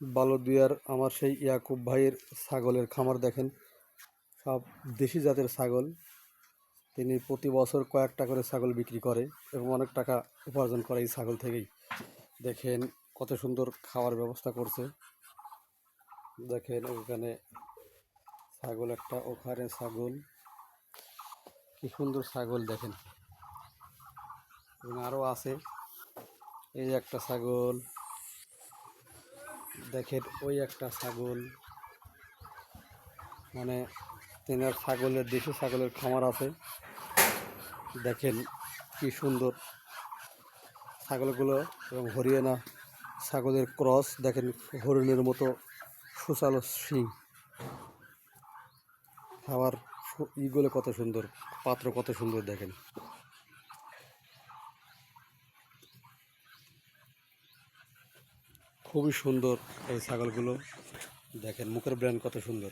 বালদিয়ার আমার সেই ইয়াকুব ভাইয়ের ছাগলের খামার দেখেন। সব দেশি জাতের ছাগল। তিনি প্রতি বছর কয়েকটা করে ছাগল বিক্রি করে এবং অনেক টাকা উপার্জন করে এই ছাগল থেকেই। দেখেন কত সুন্দর খাওয়ার ব্যবস্থা করছে। দেখেন ওখানে ছাগল একটা ওখানে ছাগল। কি সুন্দর ছাগল দেখেন। এবং আরও আছে। এই একটা ছাগল। দেখেন ওই একটা ছাগল। মানে তেনার ছাগলের, দেশি ছাগলের খামার আছে। দেখেন কি সুন্দর ছাগলগুলো এবং হরিয়ানা ছাগলের ক্রস, দেখেন হরিণের মতো সুচালো শিং। খাবার ইগুলো কত সুন্দর, পাত্র কত সুন্দর দেখেন। খুবই সুন্দর এই ছাগলগুলো। দেখেন মুখের ব্র্যান্ড কত সুন্দর।